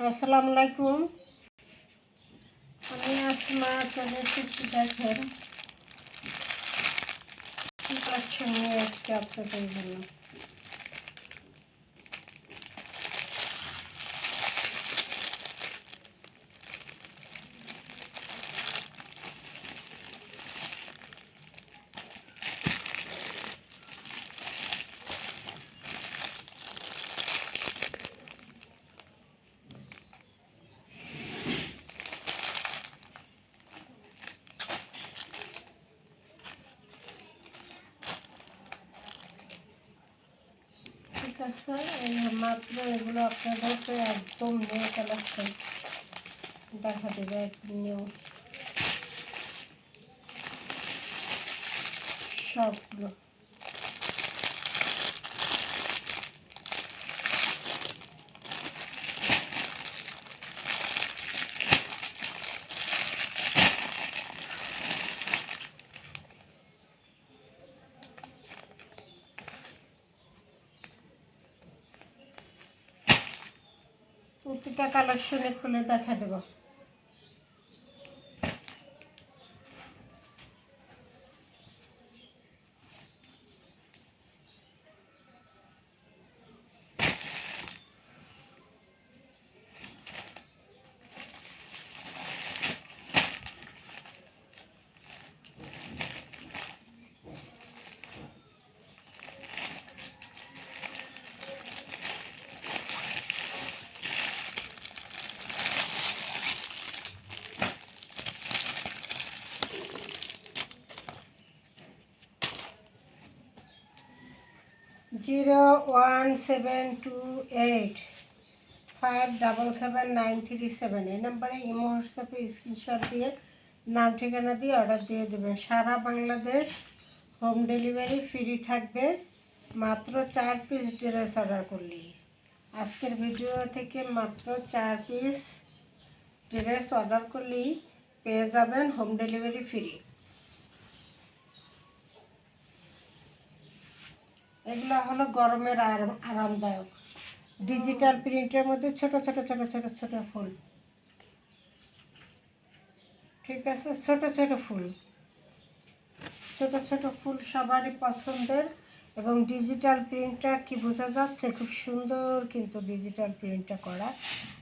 আসসালামু আলাইকুম আমি আসমা চলে এসেছি দেখেন কি কালেকশন নিয়ে আজকে আপনাদের জন্য আছে এই মাত্র এগুলো আপনাদেরকে একদম নিয়ে চালাচ্ছে। দেখা দেবে একদম নিউ সবগুলো। প্রতিটা কালেকশনে খুলে দেখা দেবো। Zero one seven two eight five double seven nine three seven এই নাম্বারে ইমো, হোয়াটসঅ্যাপে স্ক্রিনশট দিয়ে নাম, ঠিকানা দিয়ে অর্ডার দিয়ে দেবেন। সারা বাংলাদেশ হোম ডেলিভারি ফ্রি থাকবে। মাত্র চার পিস ড্রেস অর্ডার করলি। আজকের ভিডিও থেকে মাত্র চার পিস ড্রেস অর্ডার করলেই পেয়ে যাবেন হোম ডেলিভারি ফ্রি। এগুলো হলো গরমের আরাম আরামদায়ক। ডিজিটাল প্রিন্টের মধ্যে ছোট ছোট ছোট ছোট ছোট ফুল। ঠিক আছে? ছোট ছোট ফুল। ছোট ছোট ফুল সবারই পছন্দের এবং ডিজিটাল প্রিন্টটা কি বোঝা যাচ্ছে? খুব সুন্দর কিন্তু ডিজিটাল প্রিন্টটা করা।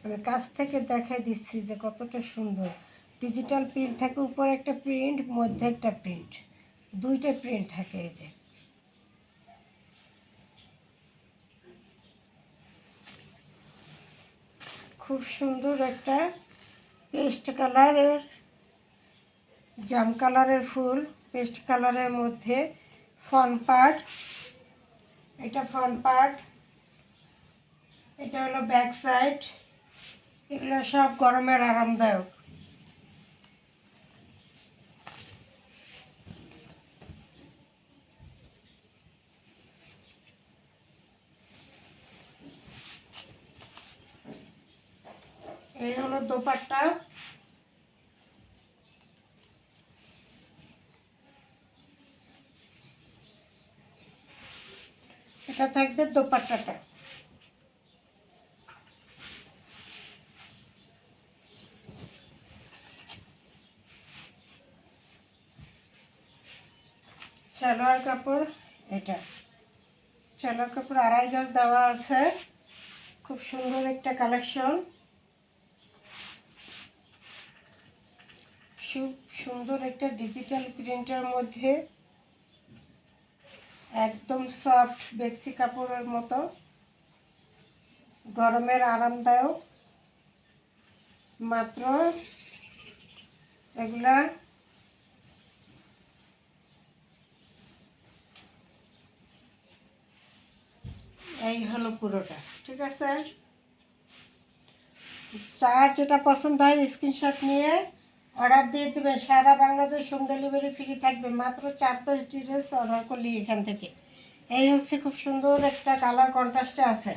আমি কাছ থেকে দেখাই দিচ্ছি যে কতটা সুন্দর। ডিজিটাল প্রিন্ট থাকে উপরে একটা প্রিন্ট মধ্যে একটা প্রিন্ট দুইটা প্রিন্ট থাকে এই যে। খুব সুন্দর একটা পেস্ট কালারের, জাম কালারের ফুল, পেস্ট কালারের মধ্যে ফন পার্ট এটা ফন পার্ট এটা হলো ব্যাক সাইড, এগুলো সব গরমের আরামদায়ক। এই হলো দোপাট্টা। এটা থাকবে দোপাট্টাটা। সালোয়ার কাপড়, এটা। সালোয়ার কাপড় আড়াই গজ দেওয়া আছে। খুব সুন্দর একটা কালেকশন। খুব সুন্দর একটা ডিজিটাল প্রিন্টের মধ্যে একদম সফট বেক্সি কাপড়ের মতো, গরমের আরামদায়ক। মাত্র এগুলা এই হলো পুরোটা, ঠিক আছে? চার যেটা পছন্দ হয় স্ক্রিনশট নিয়ে অর্ডার দিয়ে দেবে, সারা বাংলাদেশ হোম ডেলিভারি ফ্রি থাকবে, মাত্র চার পাঁচ ড্রেস অর্ডার করলি এখান থেকে। এই হচ্ছে খুব সুন্দর একটা কালার কন্ট্রাস্টে আছে।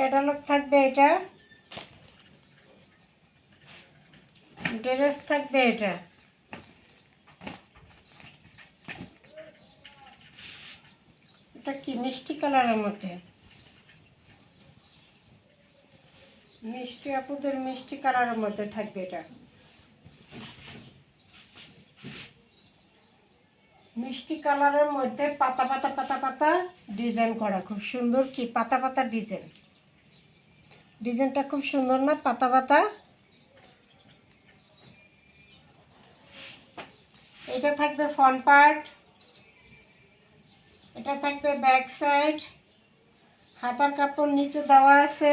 ক্যাটালগ থাকবে এটা। ড্রেস থাকবে এটা। এটা কি মিষ্টি কালারের মধ্যে? মিষ্টি আপুদের মিষ্টি কালারের মধ্যে থাকবে এটা। মিষ্টি কালারের মধ্যে পাতা পাতা পাতা পাতা ডিজাইন করা। খুব সুন্দর কি পাতা পাতা ডিজাইন। ডিজাইনটা খুব সুন্দর না? পাতা পাতা? এটা থাকবে ফ্রন্ট পার্ট এটা থাকবে ব্যাক সাইড হাতার কাপড় নিচে দেওয়া আছে।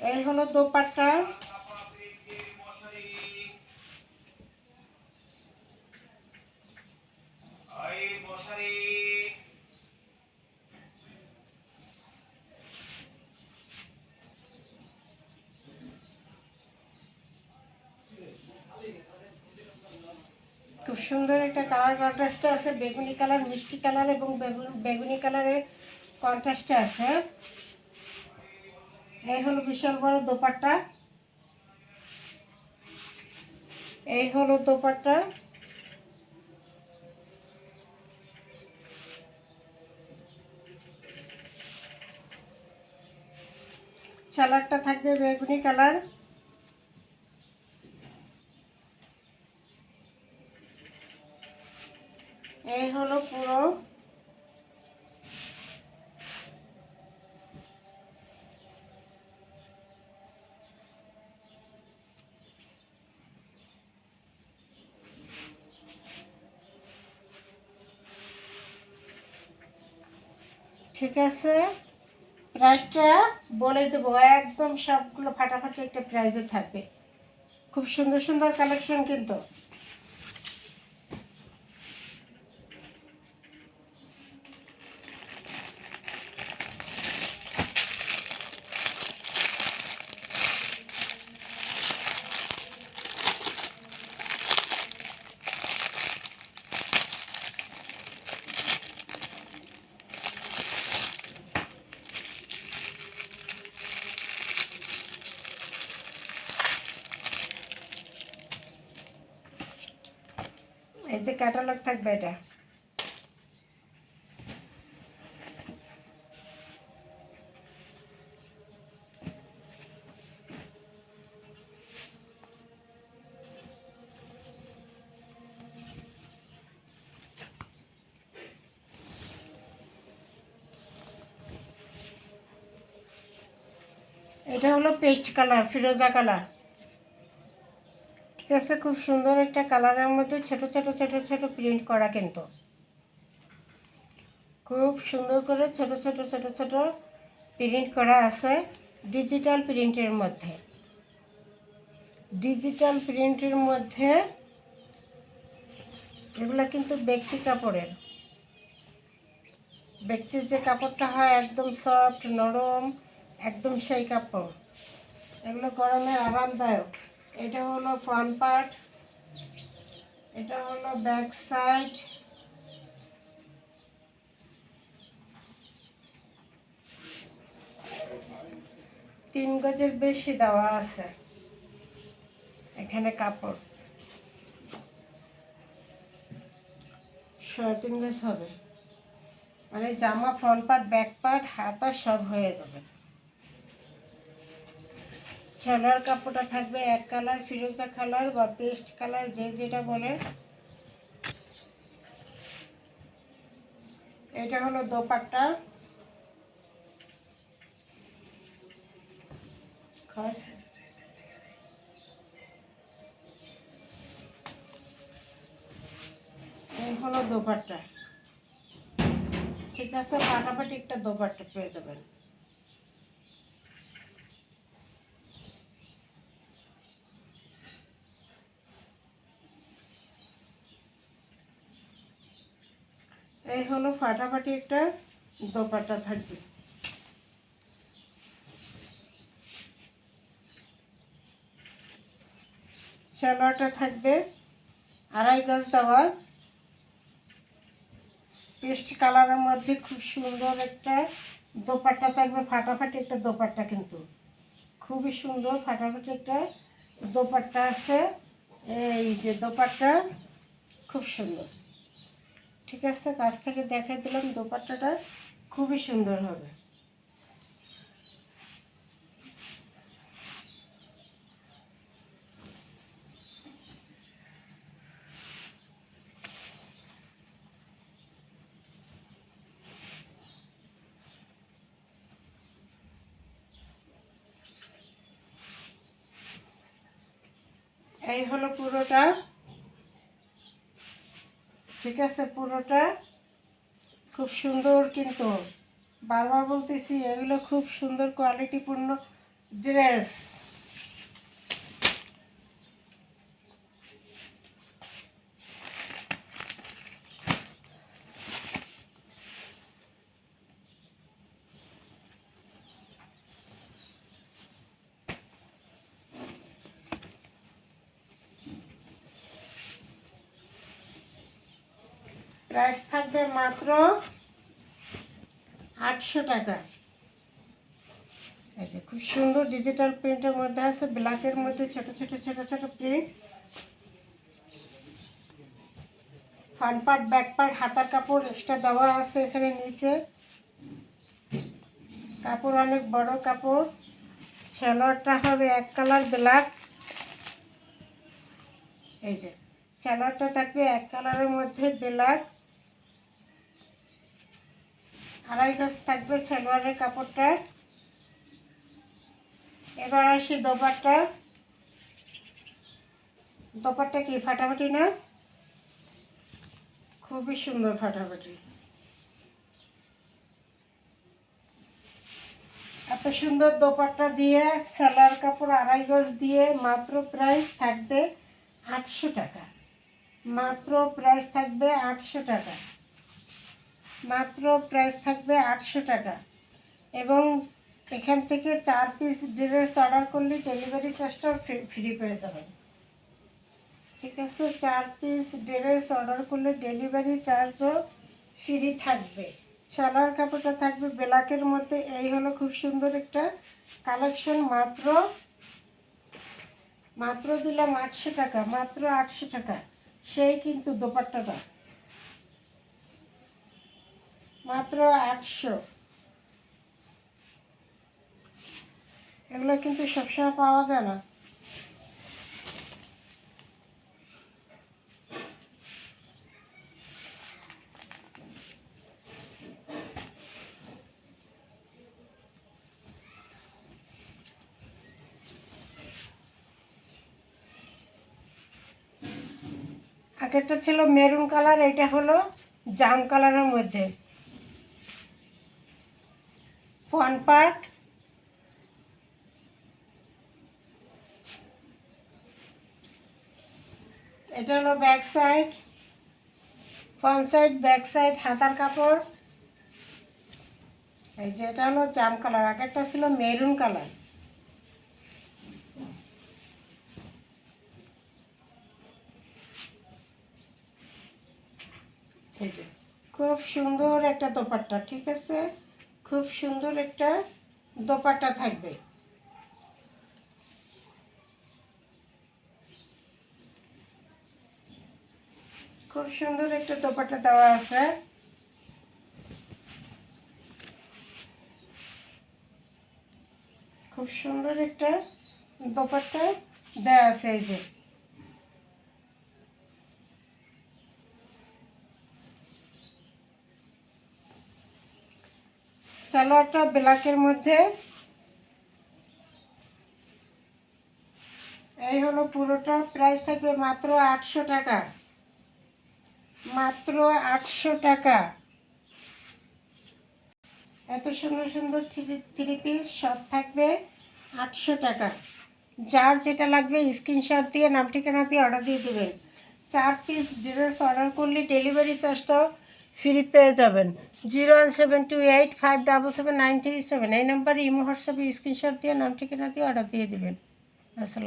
এই হলো দোপাট্টা। সুন্দর একটা কালার কন্ট্রাস্ট আছে, বেগুনি কালার মিষ্টি কালার এবং বেগুন- কালারের কন্ট্রাস্টে আছে। এই হলো বিশাল বড় দোপাট্টা। এই হলো দোপাট্টা। সালাডটা থাকবে বেগুনি কালার এই হলো পুরো। ঠিক আছে? প্রাইসটা বলে দেবো, একদম সবগুলো ফাটাফাটি একটা প্রাইজে থাকবে। খুব সুন্দর সুন্দর কালেকশন কিন্তু। যে ক্যাটালগ থাকবে এটা। এটা হলো পেস্ট কালার ফিরোজা কালার। আছে খুব সুন্দর একটা কালারের মধ্যে ছোট ছোট ছোট ছোট প্রিন্ট করা কিন্তু। খুব সুন্দর করে ছোট ছোট ছোট ছোট প্রিন্ট করা আছে ডিজিটাল প্রিন্টের মধ্যে। ডিজিটাল প্রিন্টের মধ্যে এগুলো কিন্তু বেক্সি কাপড়ের। বেক্সির যে কাপড়টা হয় একদম সফট নরম, একদম সেই কাপড়। এগুলো গরমে আরামদায়ক। এটা হলো ফ্রন্ট পার্ট এটা হলো ব্যাক সাইড তিন গজের বেশি দেওয়া আছে এখানে কাপড়। সাড়ে তিন গজ হবে। মানে জামা ফ্রন্ট পার্ট ব্যাক পার্ট হাতা সব হয়ে যাবে। ছেলার কাপড়টা থাকবে এক কালার, ফিরোজা কালার বা পেস্ট কালার, যে যেটা বলে। এটা হলো দোপাট্টা। হলো দোপাট্টা। ঠিক আছে, ফাটাফাটি একটা দোপাট্টা পেয়ে যাবেন। এই হলো ফাটাফাটি একটা দোপাট্টা থাকবে। সালোয়ারটা থাকবে আড়াই গজ দেওয়া পেস্ট কালারের মধ্যে খুব সুন্দর একটা দোপাট্টা থাকবে, ফাটাফাটি একটা দোপাট্টা কিন্তু। খুবই সুন্দর ফাটাফাটি একটা দোপাট্টা আছে। এই যে দোপাট্টা, খুব সুন্দর। ঠিক আছে কাছ থেকে দেখাই দিলাম দোপাট্টাটা খুবই সুন্দর হবে। এই হলো পুরোটা। ঠিক আছে পুরোটা? খুব সুন্দর কিন্তু। বারবার বলতেছি এগুলো খুব সুন্দর কোয়ালিটিপূর্ণ ড্রেস প্রাইস থাকবে মাত্র আটশো টাকা। যে খুব সুন্দর ডিজিটাল প্রিন্টের মধ্যে আছে ব্ল্যাকের মধ্যে ছোট ছোট ছোট ছোট print front part back part হাতার কাপড় এক্সট্রা দেওয়া আছে এখানে নিচে। কাপড় অনেক বড় কাপড়। সালোয়ারটা হবে এক কালার ব্ল্যাক এই যে সালোয়ারটা থাকবে এক কালারের মধ্যে ব্ল্যাক আড়াই গজ থাকবে সালোয়ারের কাপড়টা। এবার আসি দোপাট্টা। দোপাট্টা কি, ফাটাফাটি না? খুবই সুন্দর ফাটাফাটি। এত সুন্দর দোপাট্টা দিয়ে সালোয়ার কাপড় আড়াই গজ দিয়ে মাত্র প্রাইস থাকবে আটশো টাকা। মাত্র প্রাইস থাকবে আটশো টাকা। মাত্র প্রাইস থাকবে আটশো টাকা। এবং এখান থেকে চার পিস ড্রেস অর্ডার করলে ডেলিভারি চার্জটাও ফ্রি পেয়ে যাবেন ঠিক আছে? চার পিস ড্রেস অর্ডার করলে ডেলিভারি চার্জও ফ্রি থাকবে। ছালার কাপড়টা থাকবে ব্ল্যাকের মধ্যে। এই হলো খুব সুন্দর একটা কালেকশন মাত্র মাত্র দিলাম আটশো টাকা, মাত্র আটশো টাকা। সেই কিন্তু দোপাট্টাটা। মাত্র আটশো এগুলো কিন্তু সবসময় পাওয়া যায় না। আগেরটা ছিল মেরুন কালার, এটা হলো জাম কালারের মধ্যে। Front part. এটা হলো back side, front side, back side, হাতার কাপড়। এই যে এটা হলো জাম কালার, আগেরটা ছিল মেরুন কালার। খুব সুন্দর একটা দোপাট্টা, ঠিক আছে? খুব সুন্দর একটা দোপাট্টা থাকবে। খুব সুন্দর একটা দোপাট্টা দেওয়া আছে। খুব সুন্দর একটা দোপাট্টা দেওয়া আছে এই যে। সালোয়ারটা ব্ল্যাকের মধ্যে। এই হলো পুরোটা, প্রাইস থাকবে মাত্র আটশো টাকা। মাত্র আটশো টাকা। এত সুন্দর সুন্দর থ্রি পিস সব থাকবে আটশো টাকা। যার যেটা লাগবে স্ক্রিনশট দিয়ে, নাম ঠিকানা দিয়ে অর্ডার দিয়ে দেবেন। চার পিস ড্রেস অর্ডার করলে ডেলিভারি চার্জটাও ফ্রি পেয়ে যাবেন। Zero one seven two eight five double seven nine three seven. এই নাম্বারে ইমো, হোয়াটসঅ্যাপে, স্ক্রিনশট দিয়ে নাম, ঠিকানা দিয়ে অর্ডার দিয়ে দেবেন। আসসালাম